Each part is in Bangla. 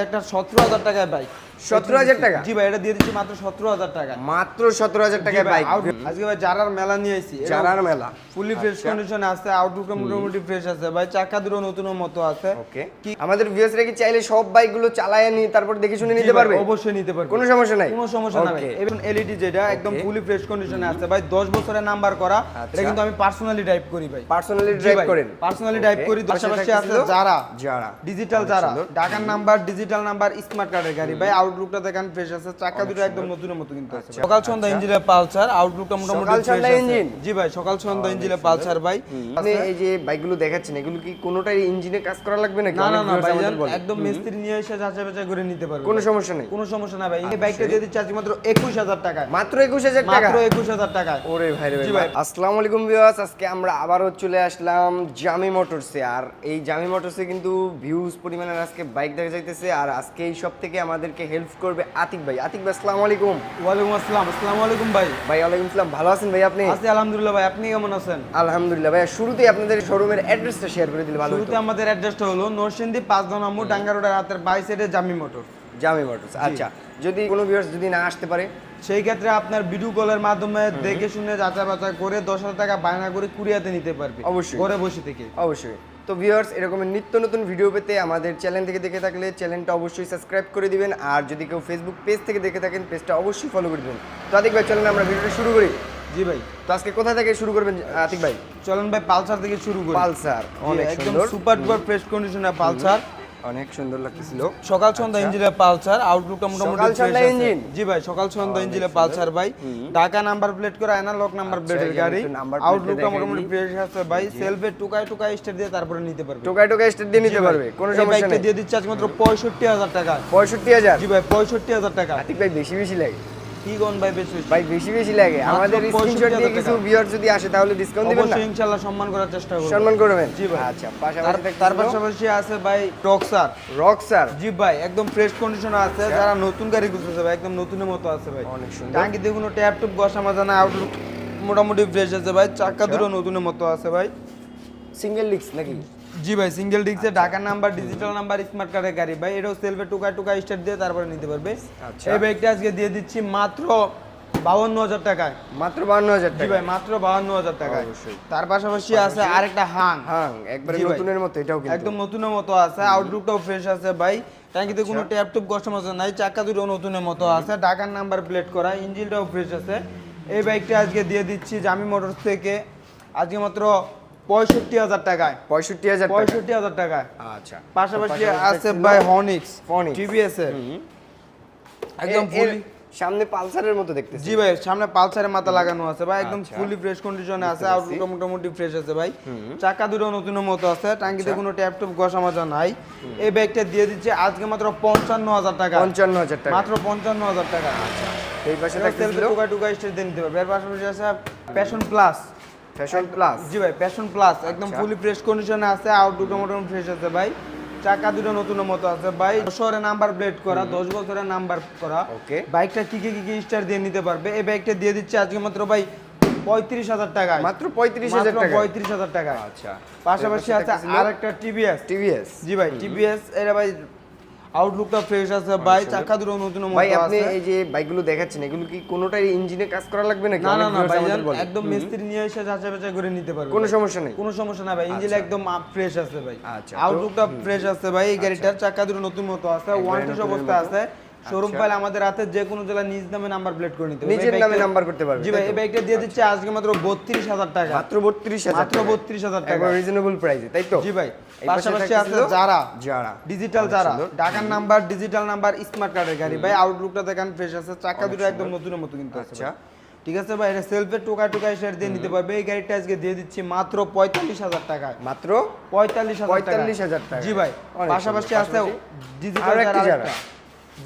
একটা সতেরো হাজার টাকায় বাইক 17,000 টাকা? জি ভাই এটা দিয়ে দিচ্ছি মাত্র সতেরো হাজার টাকা আচ্ছা। আছে ভাই চাকা দুটো নতুনের মতো আছে ওকে আমাদের ভিউয়ার্সরা কি চাইলে সব বাইকগুলো চালায় নিয়ে তারপর দেখে শুনে নিতে পারবে অবশ্যই নিতে পারবে কোনো সমস্যা নাই কোনো সমস্যা না এবং এলইডি যেটা একদম ফুলি ফ্রেশ কন্ডিশনে আছে ভাই 10 বছরের নাম্বার করা আচ্ছা। কিন্তু আমি পার্সোনালি ড্রাইভ করি ভাই পার্সোনালি পার্সোনালি যারা যারা ডিজিটাল যারা। ঢাকার নাম্বার ডিজিটাল নাম্বার স্মার্ট কার্ডের গাড়ি ভাই আউটলুকটা দেখেন ফ্রেশ আছে। চাকা দুটো একদম নতুনের মতো কিন্তু আছে আচ্ছা, সকাল সন্ধ্যা আচ্ছা। ইঞ্জিনের পালসার আউটলুকটা মোটামুটি সকাল সন্ধ্যা ইঞ্জিন? জি ভাই সকাল সন্ধ্যা ইঞ্জিনের পালসার ভাই। আপনি এই যে বাইকগুলো দেখাচ্ছেন এগুলো কি কোনোটাই ইঞ্জিনে কাজ করা লাগবে নাকি? না না না ভাই একদম মিস্ত্রি নিয়ে এসে যাচাই বাছাই করে নিতে পারবে কোনো সমস্যা নেই। কোনো সমস্যা না ভাই। এই বাইকটা দিয়ে দিচ্ছি আজকে মাত্র একুশ হাজার টাকায়। মাত্র একুশ হাজার টাকা? মাত্র একুশ হাজার টাকায়। ওরে ভাই রে ভাই। আসসালামু আলাইকুম ভিউয়ার্স আজকে আমরা আবারও চলে আসলাম জামি মোটরসে আর এই জামি মোটরসে কিন্তু ভিউজ পরিমাণের আজকে বাইক দেখা যাইতেছে। আর আজকে এই সব থেকে আমাদেরকে হেল্প করবে আতিক ভাই। আতিক ভাই আসসালামু আলাইকুম। ওয়ালাইকুম আসসালাম। আসসালামু আলাইকুম ভাই। ভাই ওয়ালাইকুম আসসালাম ভালো আছেন ভাই আপনি? আছি আলহামদুলিল্লাহ ভাই। আপনি কেমন আছেন? আলহামদুলিল্লাহ ভাই শুরুতেই আপনাদের শোরুমের অ্যাড্রেসটা শেয়ার করে দিলে ভালো শুরুতে আমাদের অ্যাড্রেসটা হলো নরসিংদী পাঁচ নম্বর ডাঙ্গা রোডের হাতের বাই সাইডে জামি মোটর। জামি মোটরস আচ্ছা। যদি কোনো ভিউয়ার্স যদি না আসতে পারে? সেই ক্ষেত্রে আপনার ভিডিও কলের মাধ্যমে দেখে শুনে যাচাই বাছাই করে দশ হাজার টাকা বায়না করে কুরিয়াতে নিতে পারবে। অবশ্যই। ঘরে বসে থেকে। অবশ্যই। তো ভিউয়ার্স এরকমের নিত্য নতুন ভিডিও পেতে আমাদের চ্যানেল থেকে দেখে থাকলে চ্যানেলটা অবশ্যই সাবস্ক্রাইব করে দিবেন। আর যদি কেউ ফেসবুক পেজ থেকে দেখে থাকেন পেজটা অবশ্যই ফলো করে দেবেন। তো আতিক ভাই চলেন আমরা ভিডিওটা শুরু করি। জি ভাই। তো আজকে কোথা থেকে শুরু করবেন আতিক ভাই? চলেন ভাই পালসার থেকে শুরু করি। পালসার অনেক সুন্দর। সুপার ডুপার ফ্রেশ কন্ডিশনের পালসার। অনেক সুন্দর লাগতেছিল। সকাল সন্ধ্যা ইঞ্জিনের পালসার আউটলুকটা মোটামুটি সকাল সন্ধ্যা ইঞ্জিন? জি ভাই সকাল সন্ধ্যা ইঞ্জিনের পালসার ভাই। ঢাকা নাম্বার প্লেট করে অ্যানালগ নাম্বার আচ্ছা, প্লেটের গাড়ি। আউটলুক মোটামুটি ফ্রেশ আছে ভাই। সেলফে টুকায় টুকায় স্টার দিয়ে তারপরে নিতে পারবে। টুকায় টুকায় স্টেট দিয়ে নিতে পারবে কোনো সমস্যা নেই। দিয়ে দিচ্ছে আজকে মাত্র পঁয়ষট্টি হাজার টাকা। পঁয়ষট্টি হাজার? জি ভাই পঁয়ষট্টি হাজার টাকা। আতিক ভাই বেশি বেশি লাগে। কি ভাই বেশি? ভাই বেশি বেশি লাগে। আমাদের 65,000 65,000 দিয়ে কিছু ভিউয়ার যদি আসে তাহলে ডিসকাউন্ট দিবেন না? অবশ্যই ইনশাআল্লাহ সম্মান করার চেষ্টা করব। সম্মান করবেন? জি ভাই। আচ্ছা পাশাপাশি তার পাশাপাশি আছে ভাই রক্সার রকসার জি ভাই একদম ফ্রেশ কন্ডিশন আছে। যারা নতুন গাড়ি খুঁজতেছে ভাই একদম নতুনের মতো আছে ভাই। অনেক সুন্দর। কোনো ট্যাপ টুপ বসা মাজা না আউটলুক মোটামুটি ফ্রেশ আছে ভাই। চাকা আচ্ছা। দুটো নতুনের মতো আছে ভাই। সিঙ্গেল লিক্স নাকি? জি ভাই সিঙ্গেল ডিস্কে ঢাকার নাম্বার ডিজিটাল নাম্বার স্মার্ট কার্ডের গাড়ি। ভাই এটাও সেলফে টুকা টুকা স্টার্ট দিয়ে তারপরে নিতে পারবে। আচ্ছা। এই বাইকটা আজকে দিয়ে দিচ্ছি মাত্র বাউন্ন হাজার টাকায়। মাত্র বান্ন হাজার জি টাকা ভাই মাত্র বাউন্ন হাজার টাকায়। অবশ্যই। তার পাশাপাশি আছে আরেকটা হাং। হ্যাঁ একবারে নতুনের মতো এটাও কিন্তু। একদম নতুনের মতো আছে আউটলুকটাও ফ্রেশ আছে ভাই। ট্যাঙ্কিতে কোনো ট্যাপ টুপ কষ্ট মতো নাই চাকা দুটো নতুনের মতো আছে ঢাকার নাম্বার প্লেট করা ইঞ্জিনটাও ফ্রেশ আছে। এই বাইকটা আজকে দিয়ে দিচ্ছি জামি মোটরস থেকে। আজকে মাত্র পঁয়ষট্টি হাজার টাকায়। পঁয়ষট্টি হাজার পঁয়ষট্টি হাজার টাকায়। আচ্ছা। পাশাপাশি আছে ভাই হনিক্স Honix। টিভিএস এর। একদম ফুলি সামনে পালসারের মতো দেখতেছি। জি ভাই সামনে পালসারের মাথা লাগানো আছে ভাই একদম আচ্ছা। ফুলি ফ্রেশ কন্ডিশনে আছে বুঝতে মোটামুটি ফ্রেশ আছে ভাই। চাকা দুটো নতুনের মতো আছে টাঙ্কিতে কোনো ট্যাপ টুপ ঘষা মাজা নাই এই ব্যাগটা দিয়ে দিচ্ছে আজকে মাত্র পঞ্চান্ন হাজার টাকা। পঞ্চান্ন হাজার টাকা। মাত্র পঞ্চান্ন হাজার টাকা এই পাশে টুকা টুকা স্টেট দিয়ে নিতে পারবে। এর পাশাপাশি আছে passion plus fashion plus G ভাই প্যাশন প্লাস একদম। ফুলি ফ্রেশ কন্ডিশনে আছে আউটলুকটা মোটামুটি ফ্রেশ আছে ভাই। চাকা দুটো নতুনের মতো আছে ভাই বছরের নাম্বার প্লেট করা দশ বছরের নাম্বার করা। Okay. বাইকটা কি কি কি কি স্টার দিয়ে নিতে পারবে? এই বাইকটা দিয়ে দিচ্ছে আজকে মাত্র ভাই পঁয়ত্রিশ হাজার টাকায়। মাত্র পঁয়ত্রিশ হাজার টাকা পঁয়ত্রিশ হাজার টাকা আচ্ছা। পাশাপাশি আছে আর একটা টিভিএস টিভিএস জি ভাই টিভিএস এটা ভাই আউটলুকটা ফ্রেশ আছে ভাই চাকা দুটো নতুন ভাই আপনি এই যে বাইকগুলো দেখাচ্ছেন এগুলো কি কোনোটাই ইঞ্জিনে কাজ করা লাগবে নাকি? না না না ভাই একদম মিস্ত্রি নিয়ে এসে যাচাই বাছাই করে নিতে পারবে কোনো সমস্যা নেই। কোনো সমস্যা না ভাই ইঞ্জিন আচ্ছা। একদম ফ্রেশ আছে ভাই। আচ্ছা, আউটলুকটা ফ্রেশ আছে ভাই এই গাড়িটার চাকা দুটো নতুন মতো আছে ওয়ারেন্টি ওয়ান টেস অবস্থা আছে। শোরুম আচ্ছা। পাইলে আমাদের হাতে যে কোনো জেলা নিজ নামে নাম্বার প্লেট করে নিতে নিজের নামে নাম্বার করতে পারবে জি ভাই এই বাইকটা দিয়ে দিচ্ছে আজকে মাত্র বত্রিশ হাজার টাকা। মাত্র বত্রিশ হাজার মাত্র বত্রিশ হাজার টাকা। একবার রিজনেবল প্রাইসে তাই তো? জি ভাই পাশাপাশি আছে যারা যারা। ডিজিটাল যারা। ঢাকার নাম্বার ডিজিটাল নাম্বার স্মার্ট কার্ডের গাড়ি। ভাই আউটলুকটা দেখেন ফ্রেশ আছে। চাকা দুটো একদম নতুনের মতো কিন্তু আছে আচ্ছা। ঠিক আছে ভাই এটা সেলফে টোকা টোকা শেয়ার দিয়ে নিতে পারবে। এই গাড়িটা আজকে দিয়ে দিচ্ছি মাত্র পঁয়তাল্লিশ হাজার টাকায়। মাত্র পঁয়তাল্লিশ হাজার টাকা 45,000 টাকা। জি ভাই পাশাপাশি আছে ডিজিটাল যারা।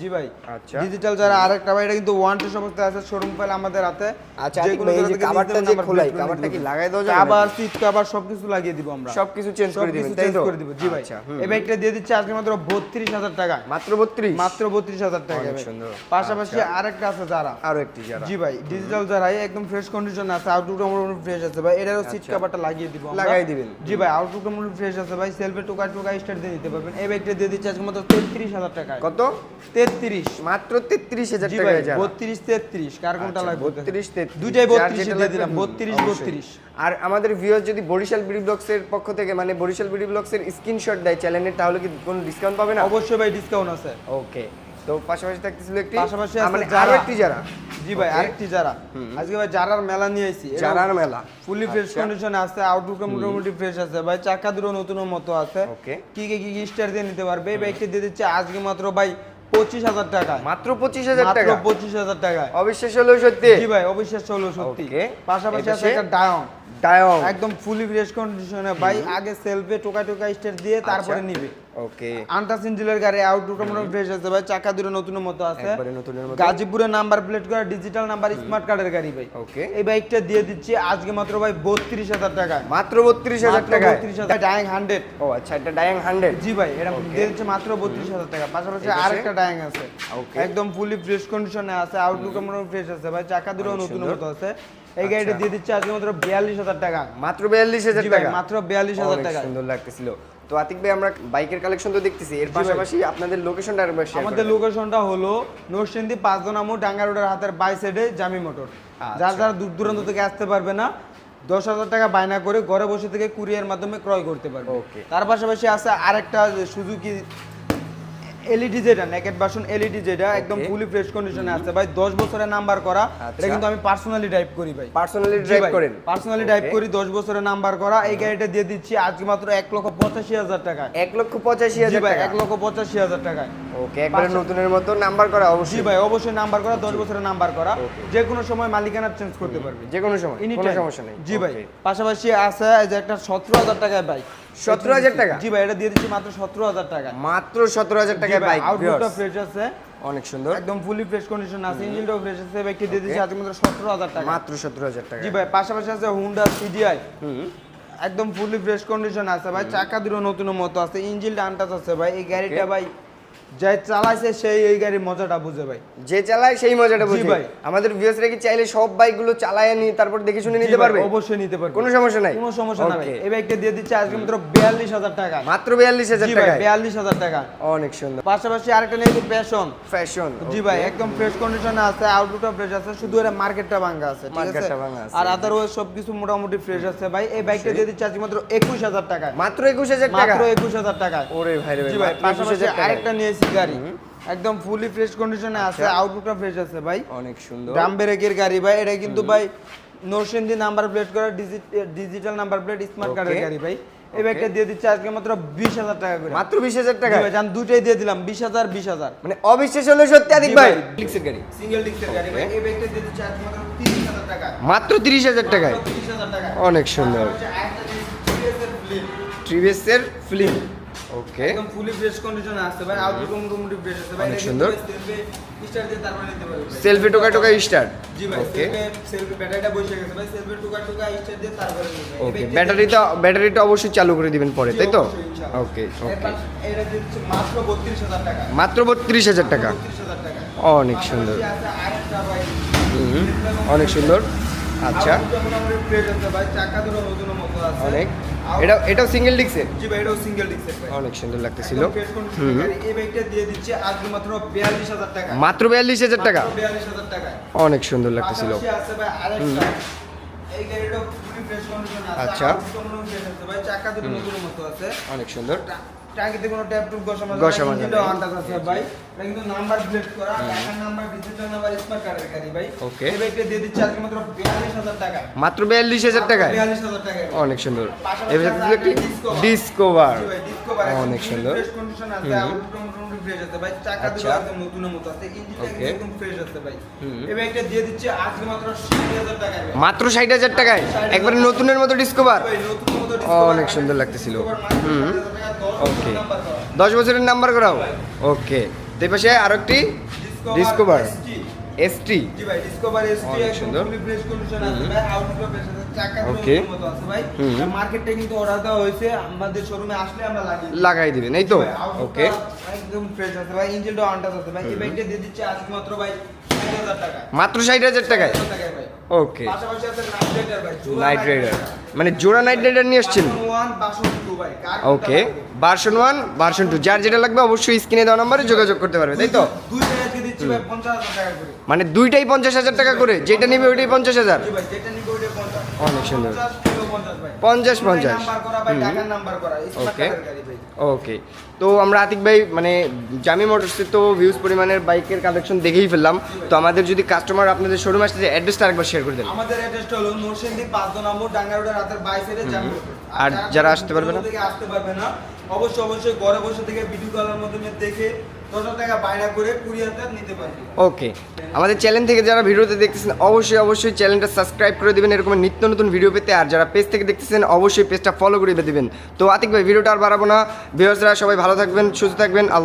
জি ভাই আচ্ছা। ডিজিটাল যারা আরেকটা ভাই এটা কিন্তু ওয়ান টু সমস্ত আছে শোরুম ফাইল আমাদের হাতে। আচ্ছা, যে কোনো এই যে থেকে কাভারটা যে খোলাই, কাভারটা। কি লাগাই দেওয়া যাবে কাভার সিট কাভার সবকিছু লাগিয়ে দিব আমরা। সবকিছু চেঞ্জ করে দিবেন তাই তো? করে দিব। জি ভাই আচ্ছা, এই ব্যাগটা দিয়ে দিচ্ছি আজকে মাত্র বত্রিশ হাজার টাকা। মাত্র বত্রিশ? মাত্র বত্রিশ হাজার টাকা অনেক সুন্দর। পাশাপাশি আরেকটা আছে যারা। আরও একটি যারা। জি ভাই ডিজিটাল যারা একদম ফ্রেশ কন্ডিশন আছে আউটলুক মোটামুটি ফ্রেশ আছে ভাই। এটারও সিট আচ্ছা। কাভারটা লাগিয়ে দিব আমরা। লাগাই দিবেন। জি ভাই আউটলুক মোটামুটি ফ্রেশ আছে ভাই। সেলফে টোকা টোকা স্টার্ট দিয়ে নিতে পারবেন। এই ব্যাগটা দিয়ে দিচ্ছি আজকে মাত্র তেত্রিশ হাজার টাকা কত? তেত্রিশ মাত্র তেত্রিশ হাজার জি টাকা ভাই যারা বত্রিশ তেত্রিশ কার কোনটা আচ্ছা, লাগবে? বত্রিশ তেত্রিশ দুইটাই যার বত্রিশ দিয়ে দিলাম বত্রিশ। বত্রিশ। আর আমাদের ভিউয়ার যদি বরিশাল বিডি ব্লগসের পক্ষ থেকে মানে বরিশাল বিডি ব্লগসের স্ক্রিনশট দেয় চ্যানেলের তাহলে কি কোনো ডিসকাউন্ট পাবে না? অবশ্যই ভাই ডিসকাউন্ট আছে। ওকে তো পাশাপাশি থাকতেছিল একটি পাশাপাশি আছে মানে আরও একটি যারা। জি ভাই আরেকটি যারা। আজকে ভাই জারার মেলা নিয়ে আইছি যারার মেলা। Fully fresh. কন্ডিশনে আছে আউটলুক মোটামুটি ফ্রেশ আছে। ভাই চাকা দুটো নতুন মতো আছে। Okay. কি কি কি স্টার দিয়ে নিতে পারবে? এই বাইকটি দিয়ে দিচ্ছে আজকে মাত্র ভাই পঁচিশ হাজার টাকা মাত্র পঁচিশ হাজার মাত্র টাকা? পঁচিশ হাজার টাকা অবিশ্বাস হলো সত্যি? জি ভাই অবিশ্বাস হলো সত্যি. পাশাপাশি আছে একটা ডায়ং ডায়ং একদম ফুলি ফ্রেশ কন্ডিশনে ভাই আগে সেলফে টোকা টোকা স্টার দিয়ে তারপরে আচ্ছা। নিবে। ওকে আন্টাস ইঞ্জিনের গাড়ি আউটলুক মোটামুটি ফ্রেশ আছে ভাই চাকা দুটো নতুন মতো আছে। একবারে নতুনের মতো। গাজীপুরের নাম্বার প্লেট করা ডিজিটাল নাম্বার স্মার্ট কার্ডের গাড়ি ভাই। ওকে এই বাইকটা দিয়ে দিচ্ছি আজকে মাত্র ভাই বত্রিশ হাজার টাকা। মাত্র বত্রিশ হাজার টাকা বত্রিশ হাজার। ডায়াং হান্ড্রেড ও আচ্ছা এটা ডায়াং হান্ড্রেড জি ভাই এটা. দিয়ে দিচ্ছে মাত্র বত্রিশ হাজার টাকা। পাশাপাশি আরেকটা ডায়াং আছে। Okay. একদম ফুলি ফ্রেশ কন্ডিশনে আছে আউটলুক মোটামুটি ফ্রেশ আছে ভাই চাকা দুটো নতুন মতো আছে। এই গাড়িটা আচ্ছা। দিয়ে দিচ্ছে আজকে মাত্র বিয়াল্লিশ হাজার টাকা মাত্র বিয়াল্লিশ হাজার টাকা মাত্র 42,000 অনেক টাকা। সুন্দর লাগতেছিল তো আতিক ভাই আমরা বাইকের কালেকশন তো দেখতেছি এর পাশাপাশি আপনাদের লোকেশনটা আরেকবার শেয়ার আমাদের লোকেশনটা হলো নরসিংদী পাঁচজনামু ডাঙ্গা রোডের হাতের বাই সাইডে জামি মোটর আচ্ছা। যারা যারা দূর দূরান্ত থেকে আসতে পারবে না দশ হাজার টাকা বায়না করে ঘরে বসে থেকে কুরিয়ার মাধ্যমে ক্রয় করতে পারবে. তার পাশাপাশি আছে আরেকটা সুজুকি এলইডি যেটা নেকেট বাসন এলইডি যেটা একদম ফুলি ফ্রেশ কন্ডিশনে আছে। ভাই দশ বছরের নাম্বার করা এটা আচ্ছা। কিন্তু আমি পার্সোনালি ড্রাইভ করি ভাই। পার্সোনালি ড্রাইভ করেন। পার্সোনালি ড্রাইভ করি দশ বছরের নাম্বার করা। এই গাড়িটা দিয়ে দিচ্ছি আজকে মাত্র এক লক্ষ পঁচাশি হাজার টাকা এক লক্ষ পঁচাশি জি হাজার ভাই টাকা। এক লক্ষ পঁচাশি হাজার টাকায়। ওকে একবারে নতুনের মতো নাম্বার করা অবশ্যই। ভাই অবশ্যই নাম্বার করা দশ বছরের নাম্বার করা। যে কোনো সময় মালিকানা চেঞ্জ করতে পারবে। যে কোনো সময় কোনো সমস্যা নেই। জি ভাই পাশাপাশি আছে এই যে একটা সতেরো হাজার টাকায় বাইক 17,000 টাকা? জি ভাই এটা দিয়ে দিচ্ছি মাত্র সতেরো হাজার টাকা। মাত্র সতেরো হাজার টাকায় বাইক আউটলুকটা ফ্রেশ আছে। অনেক সুন্দর। একদম ফুলি ফ্রেশ কন্ডিশন আছে ইঞ্জিনটাও ফ্রেশ আছে বাইকটি দিয়ে দিচ্ছি আজকে মাত্র সতেরো হাজার টাকা। মাত্র সতেরো হাজার টাকা। জি ভাই পাশাপাশি আছে হুন্ডা সিডিআই হুম। একদম ফুলি ফ্রেশ কন্ডিশন আছে ভাই চাকা দুটো নতুন মতো আছে ইঞ্জিনটা আনটাচ আছে ভাই এই গাড়িটা ভাই যাই চালাইছে সেই এই গাড়ির মজাটা বুঝে ভাই। যে চালায় সেই মজাটা বুঝে। ভাই। আমাদের ভিউয়ার্সরা কি চাইলে সব বাইকগুলো চালায় নিয়ে তারপর দেখে শুনে নিতে পারবে? অবশ্যই নিতে পারবে। কোনো সমস্যা নাই। কোনো সমস্যা না Okay. এই বাইকটা দিয়ে দিচ্ছে আজকে মাত্র বিয়াল্লিশ হাজার টাকা। মাত্র বিয়াল্লিশ হাজার জি ভাই টাকা বিয়াল্লিশ হাজার টাকা। অনেক সুন্দর। পাশাপাশি আরেকটা নিয়ে প্যাশন ফ্যাশন জি ভাই একদম ফ্রেশ কন্ডিশনে আছে আউটলুকটা ফ্রেশ আছে শুধু এর মার্কেটটা ভাঙা আছে ঠিক আছে? আর আদারওয়াইজ সবকিছু মোটামুটি ফ্রেশ আছে ভাই। এই বাইকটা দিয়ে দিচ্ছে আজকে মাত্র একুশ হাজার টাকা মাত্র একুশ হাজার টাকা? মাত্র একুশ হাজার টাকায়। ওরে ভাই রে ভাই পাশাপাশি আরেকটা নিয়েছি গাড়ি। একদম ফুলি ফ্রেশ কন্ডিশনে আছে আচ্ছা। আউটলুকটা ফ্রেশ আছে ভাই। অনেক সুন্দর। ড্রাম ব্রেকের গাড়ি ভাই এটা কিন্তু ভাই নরসিংদী নাম্বার প্লেট করা ডিজিটাল নাম্বার প্লেট স্মার্ট কার্ডের গাড়ি ভাই। এই. ব্যাগটা দিয়ে দিচ্ছে আজকে মাত্র বিশ হাজার টাকা করে। মাত্র বিশ হাজার টাকা জান দুটাই দিয়ে দিলাম বিশ হাজার বিশ হাজার। মানে অবিশ্বাস হলে সত্যি আদিক ভাই। ভাই। গাড়ি। সিঙ্গেল গাড়ি ভাই। এই ব্যাগটা দিয়ে দিচ্ছে আজকে মাত্র তিরিশ হাজার টাকা। মাত্র তিরিশ হাজার টাকায়? অনেক সুন্দর। TVS এর ফিল্ম ওকে। একদম ফুলি ফ্রেশ কন্ডিশনে আছে ভাই আউটলুক মোটামুটি ফ্রেশ আছে ভাই অনেক সুন্দর। সেলফি স্টার দিয়ে তারপরে নিতে পারবে সেলফি টোকা টোকা স্টার্ট জি ভাই ওকে সেলফি ব্যাটারিটা বসে গেছে ভাই সেলফি টুকা টুকা স্টার দিয়ে তারপরে নিতে ওকে ব্যাটারিটা ব্যাটারিটা অবশ্যই চালু করে দিবেন পরে তাই তো? ওকে ওকে এটা দিচ্ছে মাত্র বত্রিশ হাজার টাকা। মাত্র বত্রিশ হাজার টাকা? বত্রিশ হাজার টাকা। অনেক সুন্দর। অনেক সুন্দর। আচ্ছা। অনেক। এটা এটাও সিঙ্গেল ডিক্সের জি ভাই এটাও সিঙ্গেল ডিক্সে ভাই। অনেক সুন্দর লাগতেছিল। এই বাইকটা দিয়ে দিচ্ছে আজকে মাত্র বিয়াল্লিশ হাজার টাকা। মাত্র বিয়াল্লিশ হাজার টাকা? 42000 টাকা অনেক সুন্দর লাগতেছিল আছে ভাই আরেকটা। এই গাড়িটাও আচ্ছা। চাকা দুটো মতো আছে। অনেক সুন্দর টা- টাঙ্কিতে কোনো ট্যাপ টুপ। আন্দাজ আছে ভাই। এটা কিন্তু নাম্বার প্লেট করা, টাকার নাম্বার, ডিজিটাল নাম্বার, স্মার্ট কার্ডের গাড়ি ভাই। Okay. এই বাইকটা দিয়ে দিচ্ছে আজকে মাত্র 42,000 টাকায়। মাত্র বিয়াল্লিশ হাজার টাকায় 42,000 টাকায়। অনেক সুন্দর। ডিসকভার একদম অনেক সুন্দর আছে, fresh আছে ভাই, চাকা দুটো আচ্ছা। একদম নতুনের মতো আছে, ইঞ্জিনটা একদম ফ্রেশ আছে ভাই। হুম। এই বাইকটা দিয়ে দিচ্ছে আজকে মাত্র 60,000 টাকায় মাত্র ষাট হাজার টাকায় একবারে নতুনের মতো ডিসকভার নতুনের মতো অনেক সুন্দর লাগতেছিল। হুম। 60,000. নাম্বার করা। বছরের নাম্বার করাও ওকে তো পাশে আরেকটি একটি ডিসকভার এসটি জি ভাই ডিসকভার এসটি সুন্দর। ফ্রেশ কন্ডিশন আছে ভাই আউটলুক চাকা. মতো আছে কিন্তু অর্ডার দেওয়া হয়েছে আমাদের শোরুমে আসলে আমরা লাগিয়ে লাগাই দিবেন এই তো? ওকে একদম ফ্রেশ আছে ভাই ইঞ্জিনটাও আনটাস আছে ভাই। এই বাইকটা দিয়ে দিচ্ছে আজকে মাত্র ভাই 60000 টাকা। মাত্র ষাট হাজার টাকায়? 60000 টাকায় ওকে পাশাপাশি আছে নাইট রাইডার ভাই নাইট রাইডার মানে জোড়া নাইট রাইডার নিয়ে এসছেন okay version one version two যার যেটা লাগবে অবশ্যই স্ক্রিনে দেওয়া নম্বরে যোগাযোগ করতে পারবে তাই তো? দুই দিচ্ছি ভাই 50000 টাকা করে। মানে দুইটাই পঞ্চাশ হাজার টাকা করে যেটা নিবে ওইটাই পঞ্চাশ হাজার? জি ভাই যেটা নিবে ওইটা 50 অনেক সুন্দর। 50 কিলো 50 ভাই। 50 50 নাম্বার করা ভাই টাকার নাম্বার করা স্মার্ট Okay. কার্ডের গাড়ি ভাই। ওকে তো আমরা আতিক ভাই মানে জামি মোটরসে তো ভিউজ পরিমাণের বাইকের কালেকশন দেখেই ফেললাম। তো আমাদের যদি কাস্টমার আপনাদের শোরুম আসতে অ্যাড্রেসটা আরেকবার শেয়ার করে দেন। আমাদের অ্যাড্রেসটা হলো নরসিংদী পাঁচ নম্বর ডাঙ্গা রোডের রাতের বাইসের জামু আর যারা আসতে পারবে না? আসতে পারবে না অবশ্যই অবশ্যই ঘরে বসে থেকে ভিডিও কলের মাধ্যমে দেখে ওকে আমাদের চ্যানেল থেকে যারা ভিডিওতে দেখতেছেন, অবশ্যই অবশ্যই চ্যানেলটা সাবস্ক্রাইব করে দেবেন। এরকম নিত্য নতুন ভিডিও পেতে। আর যারা পেজ থেকে দেখতেছেন, অবশ্যই পেজটা ফলো করে দেবেন। তো আতিক ভাই ভিডিওটা আর বাড়াবো না। ভিউয়ার্সরা সবাই ভালো থাকবেন, সুস্থ থাকবেন। আল্লাহ